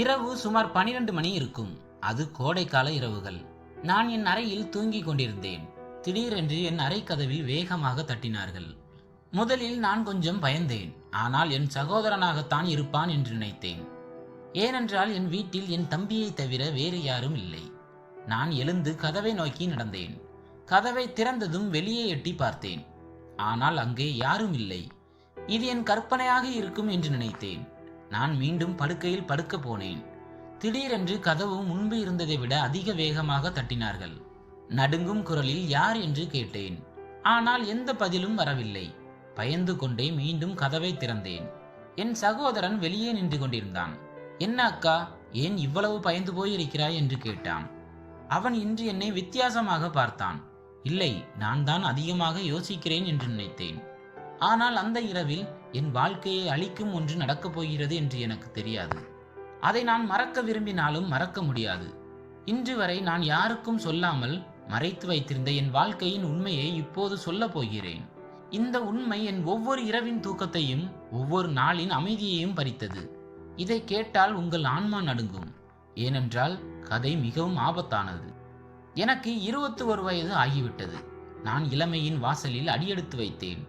இரவு சுமார் பனிரெண்டு மணி இருக்கும். அது கோடைக்கால இரவுகள். நான் என் அறையில் தூங்கிக் கொண்டிருந்தேன். திடீரென்று என் அறை கதவில் வேகமாக தட்டினார்கள். முதலில் நான் கொஞ்சம் பயந்தேன். ஆனால் என் சகோதரனாகத்தான் இருப்பான் என்று நினைத்தேன். ஏனென்றால் என் வீட்டில் என் தம்பியை தவிர வேறு யாரும் இல்லை. நான் எழுந்து கதவை நோக்கி நடந்தேன். கதவை திறந்ததும் வெளியே எட்டி பார்த்தேன். ஆனால் அங்கே யாரும் இல்லை. இது என் கற்பனையாக இருக்கும் என்று நினைத்தேன். நான் மீண்டும் படுக்கையில் படுக்க போனேன். திடீரென்று கதவு முன்பு இருந்ததை விட அதிக வேகமாக தட்டினார்கள். நடுங்கும் குரலில் யார்? என்று கேட்டேன். ஆனால் எந்த பதிலும் வரவில்லை. பயந்து கொண்டே மீண்டும் கதவை திறந்தேன். என் சகோதரன் வெளியே நின்று கொண்டிருந்தான். என்ன அக்கா? ஏன் இவ்வளவு பயந்து போயிருக்கிறாய்? என்று கேட்டான். அவன் இன்று என்னை வித்தியாசமாக பார்த்தான். இல்லை நான் தான் அதிகமாக யோசிக்கிறேன் என்று நினைத்தேன். ஆனால் அந்த இரவில் என் வாழ்க்கையை அழிக்கும் ஒன்று நடக்கப் போகிறது என்று எனக்கு தெரியாது. அதை நான் மறக்க விரும்பினாலும் மறக்க முடியாது. இன்று வரை நான் யாருக்கும் சொல்லாமல் மறைத்து வைத்திருந்த என் வாழ்க்கையின் உண்மையை இப்போது சொல்லப் போகிறேன். இந்த உண்மை என் ஒவ்வொரு இரவின் தூக்கத்தையும் ஒவ்வொரு நாளின் அமைதியையும் பறித்தது. இதை கேட்டால் உங்கள் ஆன்மா நடுங்கும். ஏனென்றால் கதை மிகவும் ஆபத்தானது. எனக்கு இருபத்தி ஒரு வயது ஆகிவிட்டது. நான் இளமையின் வாசலில் அடியெடுத்து வைத்தேன்.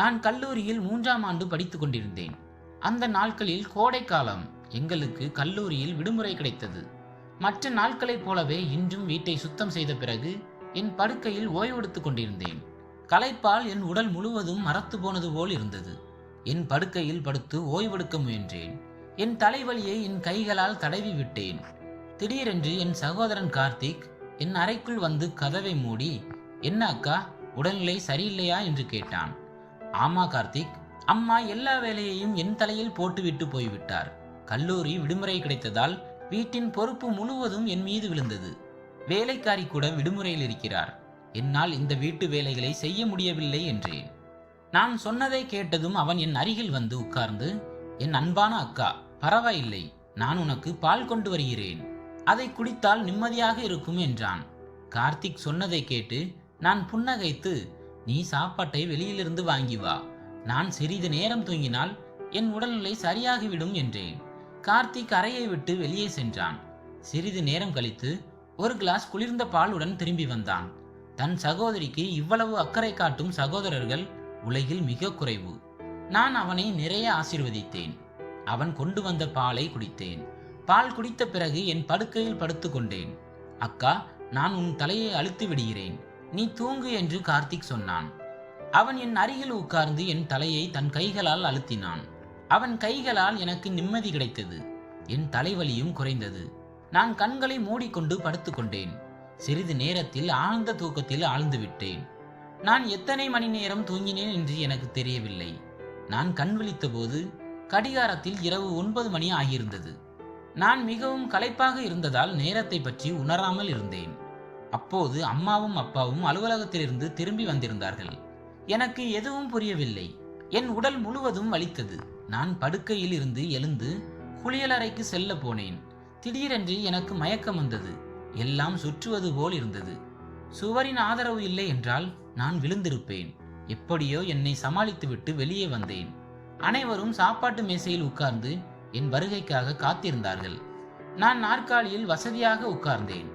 நான் கல்லூரியில் மூன்றாம் ஆண்டு படித்துக் கொண்டிருந்தேன். அந்த நாட்களில் கோடைக்காலம் எங்களுக்கு கல்லூரியில் விடுமுறை கிடைத்தது. மற்ற நாட்களைப் போலவே இன்றும் வீட்டை சுத்தம் செய்த பிறகு என் படுக்கையில் ஓய்வெடுத்துக் கொண்டிருந்தேன். களைப்பால் என் உடல் முழுவதும் மரத்து போனது போல் இருந்தது. என் படுக்கையில் படுத்து ஓய்வெடுக்க முயன்றேன். என் தலைவலியை என் கைகளால் தடவி விட்டேன். திடீரென்று என் சகோதரன் கார்த்திக் என் அறைக்குள் வந்து கதவை மூடி என்ன அக்கா உடல்நிலை சரியில்லையா? என்று கேட்டான். ஆமா கார்த்திக். அம்மா எல்லா வேலையையும் என் தலையில் போட்டுவிட்டு போய்விட்டார். கல்லூரி விடுமுறை கிடைத்ததால் வீட்டின் பொறுப்பு முழுவதும் என் மீது விழுந்தது. வேலைக்காரி கூட விடுமுறையில் இருக்கிறார். என்னால் இந்த வீட்டு வேலைகளை செய்ய முடியவில்லை என்றேன். நான் சொன்னதை கேட்டதும் அவன் என் அருகில் வந்து உட்கார்ந்து என் அன்பான அக்கா பரவாயில்லை. நான் உனக்கு பால் கொண்டு வருகிறேன். அதை குடித்தால் நிம்மதியாக இருக்கும் என்றான். கார்த்திக் சொன்னதை கேட்டு நான் புன்னகைத்து நீ சாப்பாட்டை வெளியிலிருந்து வாங்கி வா. நான் சிறிது நேரம் தூங்கினால் என் உடல்நிலை சரியாகிவிடும் என்றேன். கார்த்திக் அறையை விட்டு வெளியே சென்றான். சிறிது நேரம் கழித்து ஒரு கிளாஸ் குளிர்ந்த பாலுடன் திரும்பி வந்தான். தன் சகோதரிக்கு இவ்வளவு அக்கறை காட்டும் சகோதரர்கள் உலகில் மிக குறைவு. நான் அவனை நிறைய ஆசீர்வதித்தேன். அவன் கொண்டு வந்த பாலை குடித்தேன். பால் குடித்த பிறகு என் படுக்கையில் படுத்துக்கொண்டேன். அக்கா நான் உன் தலையை அழுத்து விடுகிறேன். நீ தூங்கு என்று கார்த்திக் சொன்னான். அவன் என் அருகில் உட்கார்ந்து என் தலையை தன் கைகளால் அழுத்தினான். அவன் கைகளால் எனக்கு நிம்மதி கிடைத்தது. என் தலைவலியும் குறைந்தது. நான் கண்களை மூடிக்கொண்டு படுத்துக்கொண்டேன் சிறிது நேரத்தில் ஆழ்ந்த தூக்கத்தில் ஆழ்ந்து விட்டேன். நான் எத்தனை மணி நேரம் தூங்கினேன் என்று எனக்கு தெரியவில்லை. நான் கண் விழித்தபோது கடிகாரத்தில் இரவு ஒன்பது மணி ஆகியிருந்தது. நான் மிகவும் களைப்பாக இருந்ததால் நேரத்தை பற்றி உணராமல் இருந்தேன். அப்போது அம்மாவும் அப்பாவும் அலுவலகத்திலிருந்து திரும்பி வந்திருந்தார்கள். எனக்கு எதுவும் புரியவில்லை. என் உடல் முழுவதும் வலித்தது. நான் படுக்கையில் இருந்து எழுந்து குளியலறைக்கு செல்ல போனேன். திடீரென்று எனக்கு மயக்கம் வந்தது. எல்லாம் சுற்றுவது போல் இருந்தது. சுவரின் ஆதரவு இல்லை என்றால் நான் விழுந்திருப்பேன். எப்படியோ என்னை சமாளித்துவிட்டு வெளியே வந்தேன். அனைவரும் சாப்பாட்டு மேசையில் உட்கார்ந்து என் வருகைக்காக காத்திருந்தார்கள். நான் நாற்காலியில் வசதியாக உட்கார்ந்தேன்.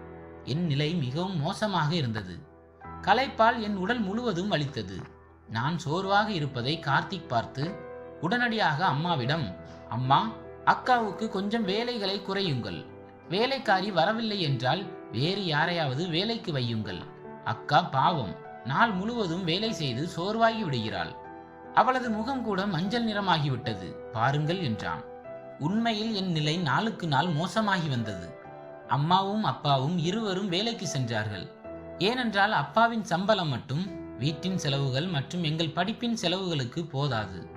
என் நிலை மிகவும் மோசமாக இருந்தது. களைப்பால் என் உடல் முழுவதும் வலித்தது. நான் சோர்வாக இருப்பதை கார்த்திக் பார்த்து உடனடியாக அம்மாவிடம் அம்மா அக்காவுக்கு கொஞ்சம் வேலைகளை குறையுங்கள். வேலைக்காரி வரவில்லை என்றால் வேறு யாரையாவது வேலைக்கு வையுங்கள். அக்கா பாவம். நாள் முழுவதும் வேலை செய்து சோர்வாகி விடுகிறாள். அவளது முகம் கூட மஞ்சள் நிறமாகிவிட்டது. பாருங்கள் என்றான். உண்மையில் என் நிலை நாளுக்கு நாள் மோசமாகி வந்தது. அம்மாவும் அப்பாவும் இருவரும் வேலைக்கு சென்றார்கள். ஏனென்றால் அப்பாவின் சம்பளம் மட்டும் வீட்டின் செலவுகள் மற்றும் எங்கள் படிப்பின் செலவுகளுக்கு போதாது.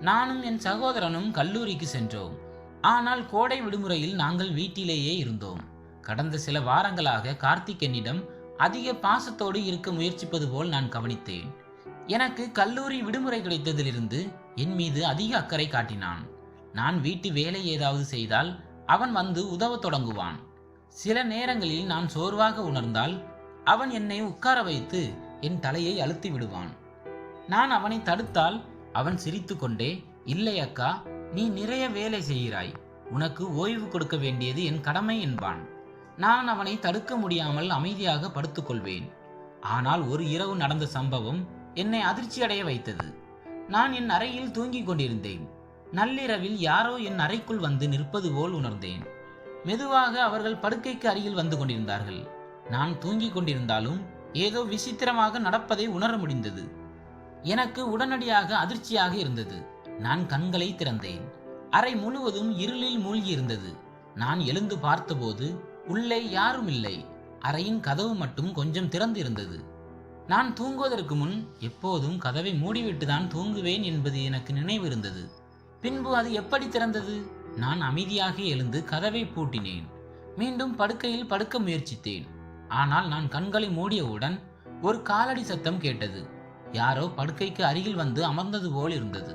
நானும் என் சகோதரனும் கல்லூரிக்கு சென்றோம். ஆனால் கோடை விடுமுறையில் நாங்கள் வீட்டிலேயே இருந்தோம். கடந்த சில வாரங்களாக கார்த்திக் என்னிடம் அதிக பாசத்தோடு இருக்க முயற்சிப்பது போல் நான் கவனித்தேன். எனக்கு கல்லூரி விடுமுறை கிடைத்ததிலிருந்து என் மீது அதிக அக்கறை காட்டினான். நான் வீட்டு வேலை ஏதாவது செய்தால் அவன் வந்து உதவத் தொடங்குவான். சில நேரங்களில் நான் சோர்வாக உணர்ந்தால் அவன் என்னை உட்கார வைத்து என் தலையை அழுத்தி விடுவான். நான் அவனை தடுத்தால் அவன் சிரித்துக்கொண்டே இல்லை அக்கா நீ நிறைய வேலை செய்கிறாய். உனக்கு ஓய்வு கொடுக்க வேண்டியது என் கடமை என்பான். நான் அவனை தடுக்க முடியாமல் அமைதியாக படுத்துக்கொள்வேன் ஆனால் ஒரு இரவு நடந்த சம்பவம் என்னை அதிர்ச்சியடைய வைத்தது. நான் என் அறையில் தூங்கிக் கொண்டிருந்தேன். நள்ளிரவில் யாரோ என் அறைக்குள் வந்து நிற்பது போல் உணர்ந்தேன். மெதுவாக அவர்கள் படுக்கைக்கு அருகில் வந்து கொண்டிருந்தார்கள். நான் தூங்கிக் கொண்டிருந்தாலும் ஏதோ விசித்திரமாக நடப்பதை உணர முடிந்தது. எனக்கு உடனடியாக அதிர்ச்சியாக இருந்தது. நான் கண்களை திறந்தேன். அறை முழுவதும் இருளில் மூழ்கி இருந்தது. நான் எழுந்து பார்த்தபோது உள்ளே யாரும் இல்லை. அறையின் கதவு மட்டும் கொஞ்சம் திறந்திருந்தது. நான் தூங்குவதற்கு முன் எப்போதும் கதவை மூடிவிட்டு தான் தூங்குவேன் என்பது எனக்கு நினைவிருந்தது பின்பு அது எப்படி திறந்தது? நான் அமைதியாக எழுந்து கதவை பூட்டினேன். மீண்டும் படுக்கையில் படுக்க முயற்சித்தேன். ஆனால் நான் கண்களை மூடியவுடன் ஒரு காலடி சத்தம் கேட்டது. யாரோ படுக்கைக்கு அருகில் வந்து அமர்ந்தது போல் இருந்தது.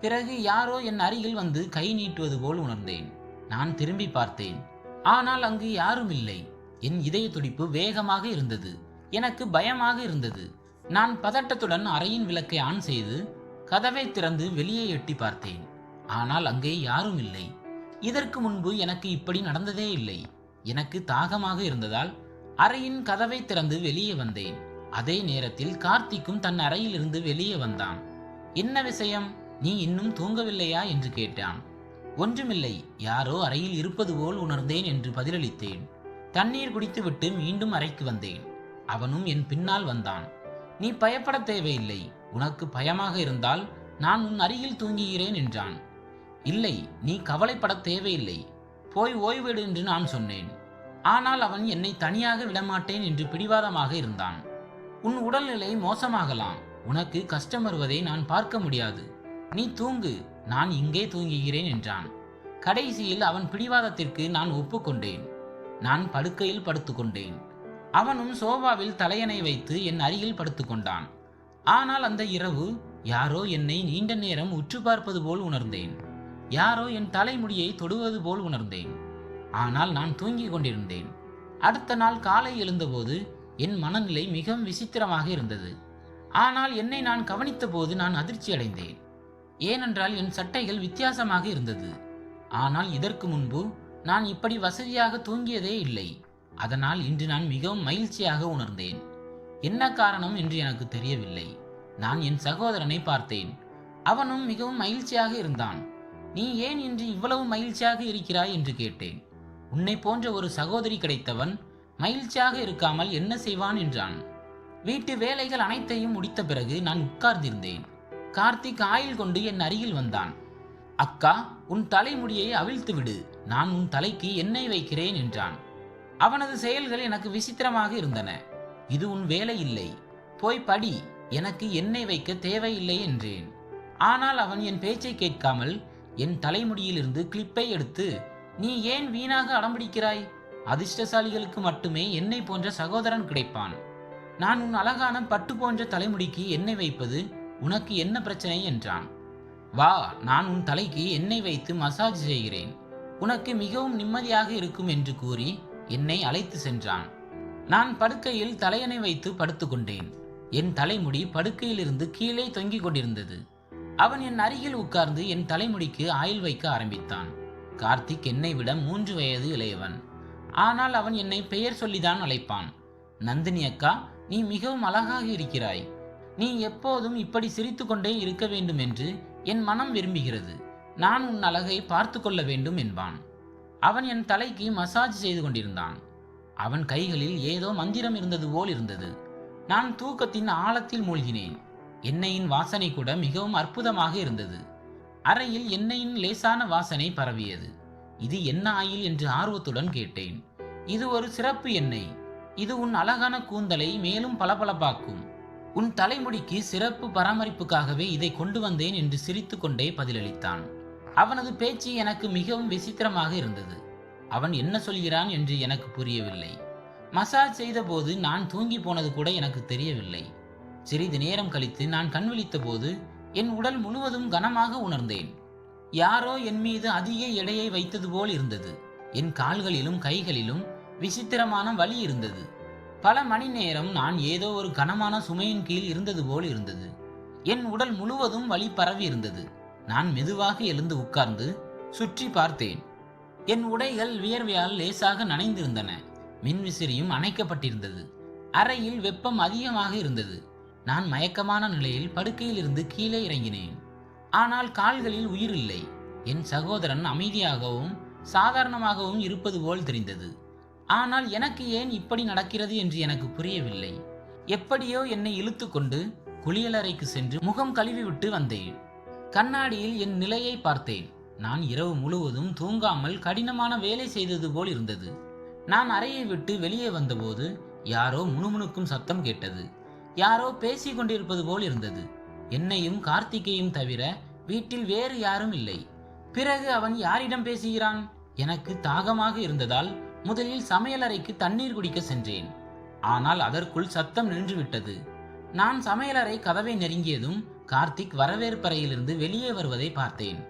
பிறகு யாரோ என் அருகில் வந்து கை நீட்டுவது போல் உணர்ந்தேன். நான் திரும்பி பார்த்தேன். ஆனால் அங்கு யாரும் இல்லை. என் இதய துடிப்பு வேகமாக இருந்தது. எனக்கு பயமாக இருந்தது. நான் பதட்டத்துடன் அறையின் விளக்கை ஆன் செய்து கதவை திறந்து வெளியே எட்டி பார்த்தேன். ஆனால் அங்கே யாரும் இல்லை. இதற்கு முன்பு எனக்கு இப்படி நடந்ததே இல்லை. எனக்கு தாகமாக இருந்ததால் அறையின் கதவை திறந்து வெளியே வந்தேன். அதே நேரத்தில் கார்த்திக்கும் தன் அறையிலிருந்து வெளியே வந்தான். என்ன விஷயம்? நீ இன்னும் தூங்கவில்லையா? என்று கேட்டான். ஒன்றுமில்லை. யாரோ அறையில் இருப்பது போல் உணர்ந்தேன் என்று பதிலளித்தேன். தண்ணீர் குடித்துவிட்டு மீண்டும் அறைக்கு வந்தேன். அவனும் என் பின்னால் வந்தான். நீ பயப்பட தேவையில்லை. உனக்கு பயமாக இருந்தால் நான் உன் அருகில் தூங்குகிறேன் என்றான். இல்லை நீ கவலைப்பட தேவையில்லை. போய் ஓய்வெடு என்று நான் சொன்னேன். ஆனால் அவன் என்னை தனியாக விடமாட்டேன் என்று பிடிவாதமாக இருந்தான். உன் உடல்நிலை மோசமாகலாம். உனக்கு கஷ்டம் வருவதை நான் பார்க்க முடியாது. நீ தூங்கு. நான் இங்கே தூங்குகிறேன் என்றான். கடைசியில் அவன் பிடிவாதத்திற்கு நான் ஒப்புக்கொண்டேன். நான் படுக்கையில் படுத்துக்கொண்டேன். அவனும் சோபாவில் தலையணை வைத்து என் அருகில் படுத்துக்கொண்டான். ஆனால் அந்த இரவு யாரோ என்னை நீண்ட நேரம் உற்று பார்ப்பது போல் உணர்ந்தேன். யாரோ என் தலைமுடியை தொடுவது போல் உணர்ந்தேன். ஆனால் நான் தூங்கிக் கொண்டிருந்தேன். அடுத்த நாள் காலை எழுந்தபோது என் மனநிலை மிகவும் விசித்திரமாக இருந்தது. ஆனால் என்னை நான் கவனித்தபோது நான் அதிர்ச்சி அடைந்தேன். ஏனென்றால் என் சட்டைகள் வித்தியாசமாக இருந்தது. ஆனால் இதற்கு முன்பு நான் இப்படி வசதியாக தூங்கியதே இல்லை. அதனால் இன்று நான் மிகவும் மகிழ்ச்சியாக உணர்ந்தேன். என்ன காரணம் என்று எனக்கு தெரியவில்லை. நான் என் சகோதரனை பார்த்தேன். அவனும் மிகவும் மகிழ்ச்சியாக இருந்தான். நீ ஏன் இன்று இவ்வளவு மகிழ்ச்சியாக இருக்கிறாய் என்று கேட்டேன். உன்னை போன்ற ஒரு சகோதரி கிடைத்தவன் மகிழ்ச்சியாக இருக்காமல் என்ன செய்வான் என்றான். வீட்டு வேலைகள் அனைத்தையும் முடித்த பிறகு நான் உட்கார்ந்திருந்தேன். கார்த்திக் ஆயில் கொண்டு என் அருகில் வந்தான். அக்கா உன் தலைமுடியை அவிழ்த்து விடு. நான் உன் தலைக்கு எண்ணெய் வைக்கிறேன் என்றான். அவனது செயல்கள் எனக்கு விசித்திரமாக இருந்தன. இது உன் வேலை இல்லை. போய் படி. எனக்கு எண்ணெய் வைக்க தேவையில்லை என்றேன். ஆனால் அவன் என் பேச்சை கேட்காமல் என் தலைமுடியிலிருந்து கிளிப்பை எடுத்து நீ ஏன் வீணாக அடம்பிடிக்கிறாய்? அதிர்ஷ்டசாலிகளுக்கு மட்டுமே என்னை போன்ற சகோதரன் கிடைப்பான். நான் உன் அழகான பட்டு போன்ற தலைமுடிக்கு எண்ணெய் வைப்பது உனக்கு என்ன பிரச்சனை? என்றான். வா நான் உன் தலைக்கு எண்ணெய் வைத்து மசாஜ் செய்கிறேன். உனக்கு மிகவும் நிம்மதியாக இருக்கும் என்று கூறி என்னை அழைத்து சென்றான். நான் படுக்கையில் தலையணை வைத்து படுத்துக்கொண்டேன். என் தலைமுடி படுக்கையிலிருந்து கீழே தொங்கிக் கொண்டிருந்தது. அவன் என் அருகில் உட்கார்ந்து என் தலைமுடிக்கு ஆயில் வைக்க ஆரம்பித்தான். கார்த்திக் என்னை விட மூன்று வயது இளையவன். ஆனால் அவன் என்னை பெயர் சொல்லிதான் அழைப்பான். நந்தினி அக்கா நீ மிகவும் அழகாக இருக்கிறாய். நீ எப்போதும் இப்படி சிரித்துக்கொண்டே இருக்க வேண்டும் என்று என் மனம் விரும்புகிறது. நான் உன் அழகை பார்த்து கொள்ள வேண்டும் என்பான். அவன் என் தலைக்கு மசாஜ் செய்து கொண்டிருந்தான். அவன் கைகளில் ஏதோ மந்திரம் இருந்தது போல் இருந்தது. நான் தூக்கத்தின் ஆழத்தில் மூழ்கினேன். எண்ணெயின் வாசனை கூட மிகவும் அற்புதமாக இருந்தது. அறையில் எண்ணெயின் லேசான வாசனை பரவியது. இது என்ன ஆயில் என்று ஆர்வத்துடன் கேட்டேன். இது ஒரு சிறப்பு எண்ணெய். இது உன் அழகான கூந்தலை மேலும் பளபளப்பாக்கும். உன் தலைமுடிக்கு சிறப்பு பராமரிப்புக்காகவே இதை கொண்டு வந்தேன் என்று சிரித்துக்கொண்டே பதிலளித்தான். அவனது பேச்சு எனக்கு மிகவும் விசித்திரமாக இருந்தது. அவன் என்ன சொல்கிறான் என்று எனக்கு புரியவில்லை. மசாஜ் செய்தபோது நான் தூங்கி போனது கூட எனக்கு தெரியவில்லை. சிறிது நேரம் கழித்து நான் கண் விழித்தபோது என் உடல் முழுவதும் கனமாக உணர்ந்தேன். யாரோ என் மீது அதிக எடையை வைத்தது போல் இருந்தது. என் கால்களிலும் கைகளிலும் விசித்திரமான வலி இருந்தது. பல மணி நேரம் நான் ஏதோ ஒரு கனமான சுமையின் கீழ் இருந்தது போல் இருந்தது. என் உடல் முழுவதும் வலி பரவி இருந்தது. நான் மெதுவாக எழுந்து உட்கார்ந்து சுற்றி பார்த்தேன். என் உடைகள் வியர்வையால் லேசாக நனைந்திருந்தன. மின்விசிறியும் அணைக்கப்பட்டிருந்தது. அறையில் வெப்பம் அதிகமாக இருந்தது. நான் மயக்கமான நிலையில் படுக்கையில் இருந்து கீழே இறங்கினேன். ஆனால் கால்களில் உயிர் இல்லை என் சகோதரன் அமைதியாகவும் சாதாரணமாகவும் இருப்பது போல் தெரிந்தது. ஆனால் எனக்கு ஏன் இப்படி நடக்கிறது என்று எனக்கு புரியவில்லை. எப்படியோ என்னை இழுத்துக்கொண்டு குளியலறைக்கு சென்று முகம் கழுவிவிட்டு வந்தேன். கண்ணாடியில் என் நிலையை பார்த்தேன். நான் இரவு முழுவதும் தூங்காமல் கடினமான வேலை செய்தது போல் இருந்தது. நான் அறையை விட்டு வெளியே வந்தபோது யாரோ முணுமுணுக்கும் சத்தம் கேட்டது. யாரோ பேசிக் கொண்டிருப்பது போல் இருந்தது. என்னையும் கார்த்திகையும் தவிர வீட்டில் வேறு யாரும் இல்லை. பிறகு அவன் யாரிடம் பேசுகிறான்? எனக்கு தாகமாக இருந்ததால் முதலில் சமையலறைக்கு தண்ணீர் குடிக்க சென்றேன். ஆனால் அதற்குள் சத்தம் நின்றுவிட்டது. நான் சமையலறை கதவை நெருங்கியதும் கார்த்திக் வரவேற்பறையிலிருந்து வெளியே வருவதை பார்த்தேன்.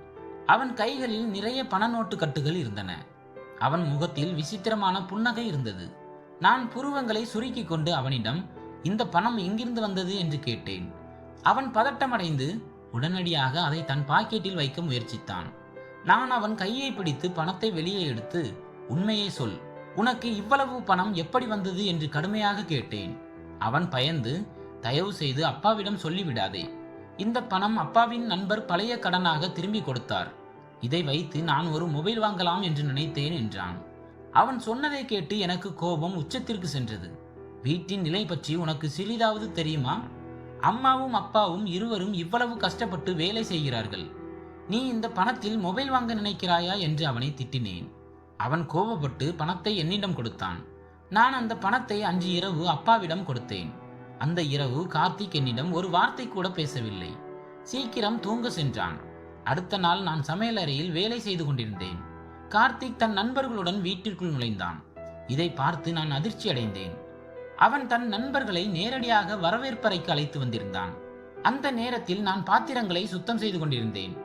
அவன் கைகளில் நிறைய பண நோட்டு கட்டுகள் இருந்தன. அவன் முகத்தில் விசித்திரமான புன்னகை இருந்தது. நான் புருவங்களை சுருக்கிக் கொண்டு அவனிடம் இந்த பணம் எங்கிருந்து வந்தது என்று கேட்டேன். அவன் பதட்டமடைந்து உடனடியாக அதை தன் பாக்கெட்டில் வைக்க முயற்சித்தான். நான் அவன் கையை பிடித்து பணத்தை வெளியே எடுத்து உண்மையை சொல். உனக்கு இவ்வளவு பணம் எப்படி வந்தது? என்று கடுமையாக கேட்டேன். அவன் பயந்து தயவு செய்து அப்பாவிடம் சொல்லிவிடாதே. இந்த பணம் அப்பாவின் நண்பர் பழைய கடனாக திரும்பி கொடுத்தார். இதை வைத்து நான் ஒரு மொபைல் வாங்கலாம் என்று நினைத்தேன் என்றான். அவன் சொன்னதை கேட்டு எனக்கு கோபம் உச்சத்திற்கு சென்றது. வீட்டின் நிலை பற்றி உனக்கு சிறிதாவது தெரியுமா? அம்மாவும் அப்பாவும் இருவரும் இவ்வளவு கஷ்டப்பட்டு வேலை செய்கிறார்கள். நீ இந்த பணத்தில் மொபைல் வாங்க நினைக்கிறாயா என்று அவனை திட்டினேன். அவன் கோபப்பட்டு பணத்தை என்னிடம் கொடுத்தான். நான் அந்த பணத்தை அன்று இரவு அப்பாவிடம் கொடுத்தேன். அந்த இரவு கார்த்திக் என்னிடம் ஒரு வார்த்தை கூட பேசவில்லை. சீக்கிரம் தூங்க சென்றான். அடுத்த நாள் நான் சமையலறையில் வேலை செய்து கொண்டிருந்தேன். கார்த்திக் தன் நண்பர்களுடன் வீட்டிற்குள் நுழைந்தான். இதை பார்த்து நான் அதிர்ச்சி அடைந்தேன் அவன் தன் நண்பர்களை நேரடியாக வரவேற்பறைக்கு அழைத்து வந்திருந்தான். அந்த நேரத்தில் நான் பாத்திரங்களை சுத்தம் செய்து கொண்டிருந்தேன்.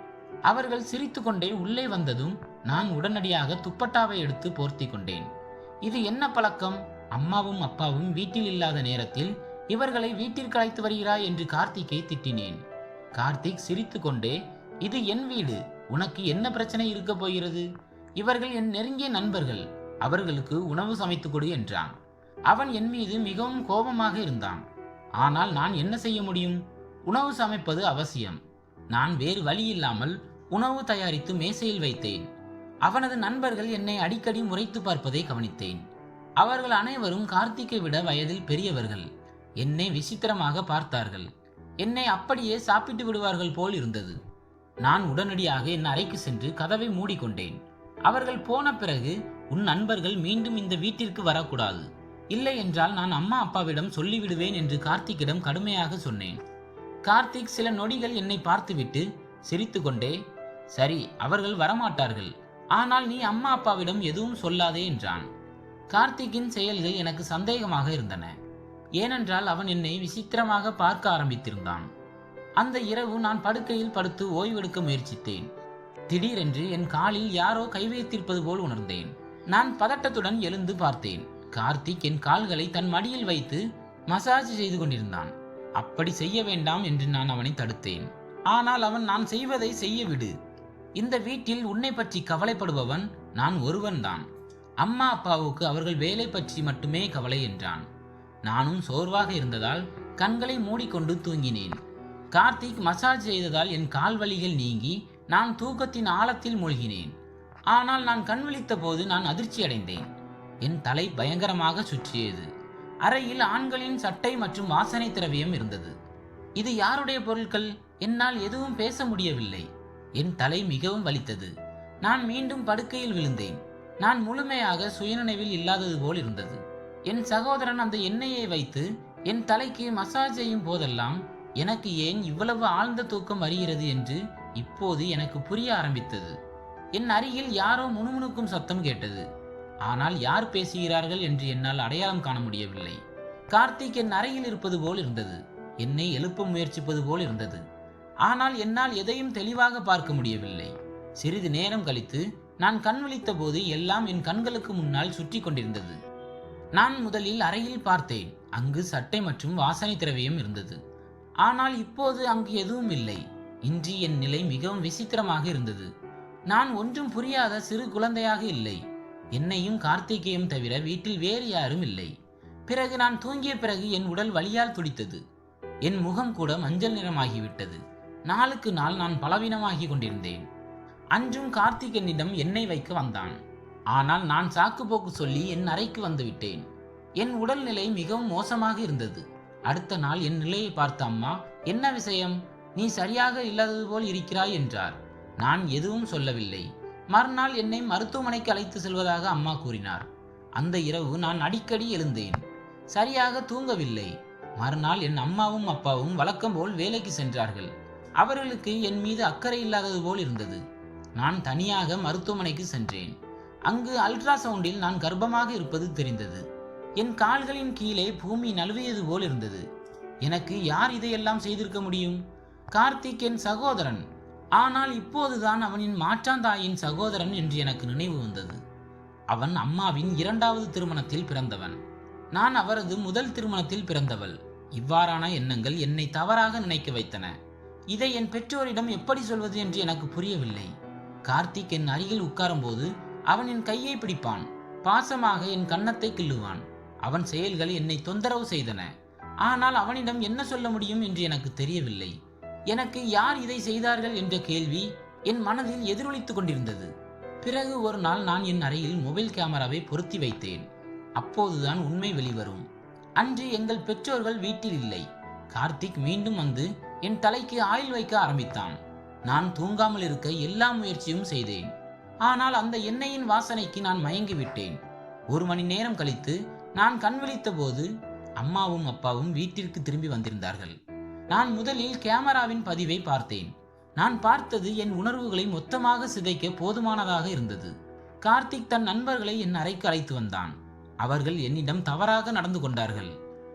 அவர்கள் சிரித்துக்கொண்டே உள்ளே வந்ததும் நான் உடனடியாக துப்பட்டாவை எடுத்து போர்த்தி கொண்டேன். இது என்ன பழக்கம்? அம்மாவும் அப்பாவும் வீட்டில் இல்லாத நேரத்தில் இவர்களை வீட்டிற்கு அழைத்து வருகிறாய் என்று கார்த்திக்கை திட்டினேன். கார்த்திக் சிரித்துக்கொண்டே இது என் வீடு. உனக்கு என்ன பிரச்சனை இருக்க போகிறது? இவர்கள் என் நெருங்கிய நண்பர்கள். அவர்களுக்கு உணவு சமைத்துக் கொடு என்றான். அவன் என் மீது மிகவும் கோபமாக இருந்தான். ஆனால் நான் என்ன செய்ய முடியும்? உணவு சமைப்பது அவசியம். நான் வேறு வழி இல்லாமல் உணவு தயாரித்து மேசையில் வைத்தேன். அவனது நண்பர்கள் என்னை அடிக்கடி முறைத்து பார்ப்பதை கவனித்தேன். அவர்கள் அனைவரும் கார்த்திக்கை விட வயதில் பெரியவர்கள். என்னை விசித்திரமாக பார்த்தார்கள். என்னை அப்படியே சாப்பிட்டு விடுவார்கள் போல் இருந்தது. நான் உடனடியாக என் அறைக்கு சென்று கதவை மூடிக்கொண்டேன். அவர்கள் போன பிறகு உன் நண்பர்கள் மீண்டும் இந்த வீட்டிற்கு வரக்கூடாது. இல்லை என்றால் நான் அம்மா அப்பாவிடம் சொல்லிவிடுவேன் என்று கார்த்திக்கிடம் கடுமையாக சொன்னேன். கார்த்திக் சில நொடிகள் என்னை பார்த்துவிட்டு சிரித்துக்கொண்டே சரி அவர்கள் வரமாட்டார்கள். ஆனால் நீ அம்மா அப்பாவிடம் எதுவும் சொல்லாதே என்றான். கார்த்திக்கின் செயல்கள் எனக்கு சந்தேகமாக இருந்தன. ஏனென்றால் அவன் என்னை விசித்திரமாக பார்க்க ஆரம்பித்திருந்தான். அந்த இரவு நான் படுக்கையில் படுத்து ஓய்வெடுக்க முயற்சித்தேன். திடீரென்று என் காலில் யாரோ கை வைத்திருப்பது போல் உணர்ந்தேன். நான் பதட்டத்துடன் எழுந்து பார்த்தேன். கார்த்திக் என் கால்களை தன் மடியில் வைத்து மசாஜ் செய்து கொண்டிருந்தான். அப்படி செய்ய வேண்டாம் என்று நான் அவனை தடுத்தேன். ஆனால் அவன் நான் செய்வதை செய்ய விடு. இந்த வீட்டில் உன்னை பற்றி கவலைப்படுபவன் நான் ஒருவன்தான். அம்மா அப்பாவுக்கு அவர்கள் வேலை பற்றி மட்டுமே கவலை என்றான். நானும் சோர்வாக இருந்ததால் கண்களை மூடிக்கொண்டு தூங்கினேன். கார்த்திக் மசாஜ் செய்ததால் என் கால் வலிகள் நீங்கி நான் தூக்கத்தின் ஆழத்தில் மூழ்கினேன். ஆனால் நான் கண் விழித்த போது நான் அதிர்ச்சி அடைந்தேன் என் தலை பயங்கரமாக சுற்றியது. அறையில் ஆண்களின் சட்டை மற்றும் வாசனை திரவியம் இருந்தது. இது யாருடைய பொருட்கள் என்னால் எதுவும் பேச முடியவில்லை. என் தலை மிகவும் வலித்தது. நான் மீண்டும் படுக்கையில் விழுந்தேன். நான் முழுமையாக சுயநினைவில் இல்லாதது போல் இருந்தது. என் சகோதரன் அந்த எண்ணெயை வைத்து என் தலைக்கு மசாஜ் செய்யும் போதெல்லாம் எனக்கு ஏன் இவ்வளவு ஆழ்ந்த தூக்கம் வருகிறது என்று இப்போது எனக்கு புரிய ஆரம்பித்தது. என் அருகில் யாரோ முணுமுணுக்கும் சத்தம் கேட்டது. ஆனால் யார் பேசுகிறார்கள் என்று என்னால் அடையாளம் காண முடியவில்லை. கார்த்திக் என் அறையில் இருப்பது போல் இருந்தது. என்னை எழுப்ப முயற்சிப்பது போல் இருந்தது. ஆனால் என்னால் எதையும் தெளிவாக பார்க்க முடியவில்லை. சிறிது நேரம் கழித்து நான் கண் விழித்த போது எல்லாம் என் கண்களுக்கு முன்னால் சுற்றி கொண்டிருந்தது. நான் முதலில் அறையில் பார்த்தேன். அங்கு சட்டை மற்றும் வாசனை திரவியம் இருந்தது. ஆனால் இப்போது அங்கு எதுவும் இல்லை. இன்று என் நிலை மிகவும் விசித்திரமாக இருந்தது. நான் ஒன்றும் புரியாத சிறு குழந்தையாக இல்லை. என்னையும் கார்த்திகேயும் தவிர வீட்டில் வேறு யாரும் இல்லை. பிறகு நான் தூங்கிய பிறகு என் உடல் வலியால் துடித்தது. என் முகம் கூட மஞ்சள் நிறமாகிவிட்டது. நாளுக்கு நாள் நான் பலவீனமாகி கொண்டிருந்தேன். அன்றும் கார்த்திக் என்னிடம் எண்ணெய் வைக்க வந்தான். ஆனால் நான் சாக்கு போக்கு சொல்லி என் அறைக்கு வந்துவிட்டேன் என் உடல்நிலை மிகவும் மோசமாக இருந்தது. அடுத்த நாள் என் நிலையை பார்த்த அம்மா என்ன விஷயம்? நீ சரியாக இல்லாதது போல் இருக்கிறாய் என்றார். நான் எதுவும் சொல்லவில்லை. மறுநாள் என்னை மருத்துவமனைக்கு அழைத்து செல்வதாக அம்மா கூறினார். அந்த இரவு நான் அடிக்கடி எழுந்தேன். சரியாக தூங்கவில்லை. மறுநாள் என் அம்மாவும் அப்பாவும் வழக்கம் போல் வேலைக்கு சென்றார்கள். அவர்களுக்கு என் மீது அக்கறை இல்லாதது போல் இருந்தது. நான் தனியாக மருத்துவமனைக்கு சென்றேன். அங்கு அல்ட்ராசவுண்டில் நான் கர்ப்பமாக இருப்பது தெரிந்தது. என் கால்களின் கீழே பூமி நழுவியது போல் இருந்தது. எனக்கு யார் இதையெல்லாம் செய்திருக்க முடியும்? கார்த்திக் என் சகோதரன். ஆனால் இப்போதுதான் அவனின் மாற்றாந்தாயின் சகோதரன் என்று எனக்கு நினைவு வந்தது. அவன் அம்மாவின் இரண்டாவது திருமணத்தில் பிறந்தவன். நான் அவரது முதல் திருமணத்தில் பிறந்தவள். இவ்வாறான எண்ணங்கள் என்னை தவறாக நினைக்க வைத்தன. இதை என் பெற்றோரிடம் எப்படி சொல்வது என்று எனக்கு புரியவில்லை. கார்த்திக் என் அருகில் உட்காரும்போது அவன் என் கையை பிடிப்பான். பாசமாக என் கன்னத்தை கிள்ளுவான். அவன் செயல்கள் என்னை தொந்தரவு செய்தன. ஆனால் அவனிடம் என்ன சொல்ல முடியும் என்று எனக்கு தெரியவில்லை. எனக்கு யார் இதை செய்தார்கள் என்ற கேள்வி என் மனதில் எதிரொலித்துக் கொண்டிருந்தது. பிறகு ஒரு நாள் நான் என் அறையில் மொபைல் கேமராவை பொருத்தி வைத்தேன். அப்போதுதான் உண்மை வெளிவரும். அன்று எங்கள் பெற்றோர்கள் வீட்டில் இல்லை. கார்த்திக் மீண்டும் வந்து என் தலைக்கு ஆயில் வைக்க ஆரம்பித்தான். நான் தூங்காமல் இருக்க எல்லா முயற்சியும் செய்தேன். ஆனால் அந்த எண்ணெயின் வாசனைக்கு நான் மயங்கி விட்டேன் ஒரு மணி நேரம் கழித்து நான் கண் விழித்த போது அம்மாவும் அப்பாவும் வீட்டிற்கு திரும்பி வந்திருந்தார்கள். நான் முதலில் கேமராவின் பதிவை பார்த்தேன். நான் பார்த்தது என் உணர்வுகளை மொத்தமாக சிதைக்க போதுமானதாக இருந்தது. கார்த்திக் தன் நண்பர்களை என் அறைக்கு அழைத்து வந்தான். அவர்கள் என்னிடம் தவறாக நடந்து கொண்டார்கள்.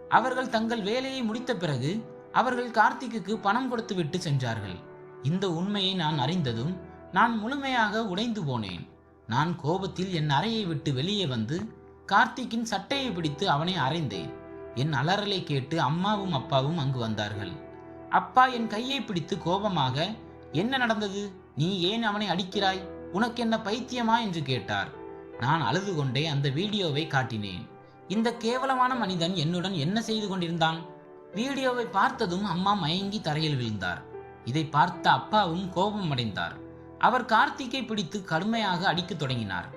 அவர்கள் தங்கள் வேலையை முடித்த பிறகு அவர்கள் கார்த்திக்குக்கு பணம் கொடுத்து விட்டு சென்றார்கள். இந்த உண்மையை நான் அறிந்ததும் நான் முழுமையாக உடைந்து போனேன். நான் கோபத்தில் என் அறையை விட்டு வெளியே வந்து கார்த்திக்கின் சட்டையை பிடித்து அவனை அறைந்தேன். என் அலறலை கேட்டு அம்மாவும் அப்பாவும் அங்கு வந்தார்கள். அப்பா என் கையை பிடித்து கோபமாக என்ன நடந்தது? நீ ஏன் அவனை அடிக்கிறாய்? உனக்கு என்ன பைத்தியமா? என்று கேட்டார். நான் அழுது கொண்டே அந்த வீடியோவை காட்டினேன். இந்த கேவலமான மனிதன் என்னுடன் என்ன செய்து கொண்டிருந்தான்? வீடியோவை பார்த்ததும் அம்மா மயங்கி தரையில் விழுந்தார். இதை பார்த்த அப்பாவும் கோபம் அடைந்தார். அவர் கார்த்திக்கை பிடித்து கடுமையாக அடிக்கத் தொடங்கினார்.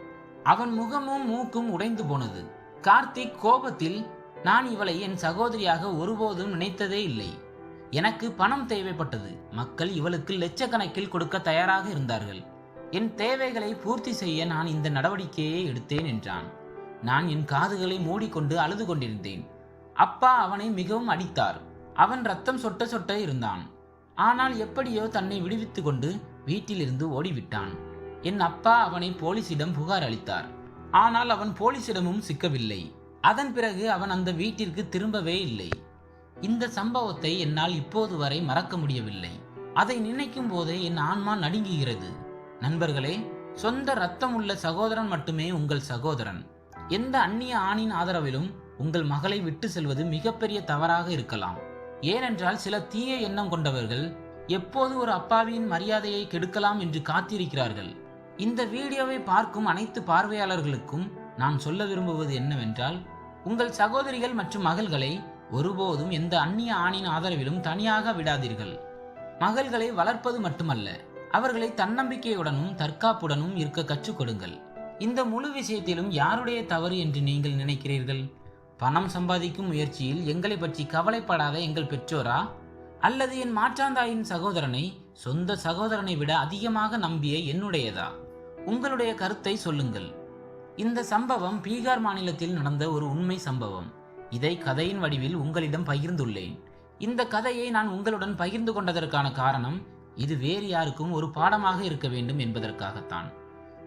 அவன் முகமும் மூக்கும் உடைந்து போனது. கார்த்திக் கோபத்தில் நான் இவளை என் சகோதரியாக ஒருபோதும் நினைத்ததே இல்லை. எனக்கு பணம் தேவைப்பட்டது. மக்கள் இவளுக்கு லட்சக்கணக்கில் கொடுக்க தயாராக இருந்தார்கள். என் தேவைகளை பூர்த்தி செய்ய நான் இந்த நடவடிக்கையை எடுத்தேன் என்றான். நான் என் காதுகளை மூடிக்கொண்டு அழுது கொண்டிருந்தேன். அப்பா அவனை மிகவும் அடித்தார். அவன் ரத்தம் சொட்ட சொட்ட இருந்தான். ஆனால் எப்படியோ தன்னை விடுவித்து கொண்டு வீட்டிலிருந்து ஓடிவிட்டான். என் அப்பா அவனை போலீசிடம் புகார் அளித்தார். ஆனால் அவன் போலீசிடமும் சிக்கவில்லை. அதன் பிறகு அவன் அந்த வீட்டிற்கு திரும்பவே இல்லை. இந்த சம்பவத்தை என்னால் இப்போது வரை மறக்க முடியவில்லை. அதை நினைக்கும் போதே என் ஆன்மா நடுங்குகிறது. நண்பர்களே சொந்த ரத்தம் உள்ள சகோதரன் மட்டுமே உங்கள் சகோதரன். எந்த அந்நிய ஆணின் ஆதரவிலும் உங்கள் மகளை விட்டு செல்வது மிகப்பெரிய தவறாக இருக்கலாம். ஏனென்றால் சில தீய எண்ணம் கொண்டவர்கள் எப்போது ஒரு அப்பாவியின் மரியாதையை கெடுக்கலாம் என்று காத்திருக்கிறார்கள். இந்த வீடியோவை பார்க்கும் அனைத்து பார்வையாளர்களுக்கும் நான் சொல்ல விரும்புவது என்னவென்றால் உங்கள் சகோதரிகள் மற்றும் மகள்களை ஒருபோதும் எந்த அந்நிய ஆணின் ஆதரவிலும் தனியாக விடாதீர்கள். மகள்களை வளர்ப்பது மட்டுமல்ல அவர்களை தன்னம்பிக்கையுடனும் தற்காப்புடனும் இருக்க கற்றுக் கொடுங்கள். இந்த முழு விஷயத்திலும் யாருடைய தவறு என்று நீங்கள் நினைக்கிறீர்கள்? பணம் சம்பாதிக்கும் முயற்சியில் எங்களை பற்றி கவலைப்படாத எங்கள் பெற்றோரா? அல்லது என் மாற்றாந்தாயின் சகோதரனை சொந்த சகோதரனை விட அதிகமாக நம்பிய என்னுடையதா? உங்களுடைய கருத்தை சொல்லுங்கள். இந்த சம்பவம் பீகார் மாநிலத்தில் நடந்த ஒரு உண்மை சம்பவம். இதை கதையின் வடிவில் உங்களிடம் பகிர்ந்துள்ளேன். இந்த கதையை நான் உங்களுடன் பகிர்ந்து கொண்டதற்கான காரணம் இது வேறு யாருக்கும் ஒரு பாடமாக இருக்க வேண்டும் என்பதற்காகத்தான்.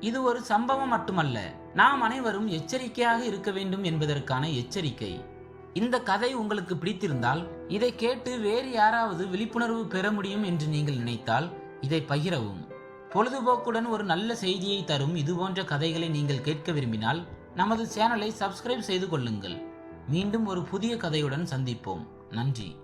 இது ஒரு சம்பவம் மட்டுமல்ல நாம் அனைவரும் எச்சரிக்கையாக இருக்க வேண்டும் என்பதற்கான எச்சரிக்கை. இந்த கதை உங்களுக்கு பிடித்திருந்தால் இதை கேட்டு வேறு யாராவது விழிப்புணர்வு பெற முடியும் என்று நீங்கள் நினைத்தால் இதை பகிரவும். பொழுதுபோக்குடன் ஒரு நல்ல செய்தியை தரும் இதுபோன்ற கதைகளை நீங்கள் கேட்க விரும்பினால் நமது சேனலை சப்ஸ்கிரைப் செய்து கொள்ளுங்கள். மீண்டும் ஒரு புதிய கதையுடன் சந்திப்போம். நன்றி.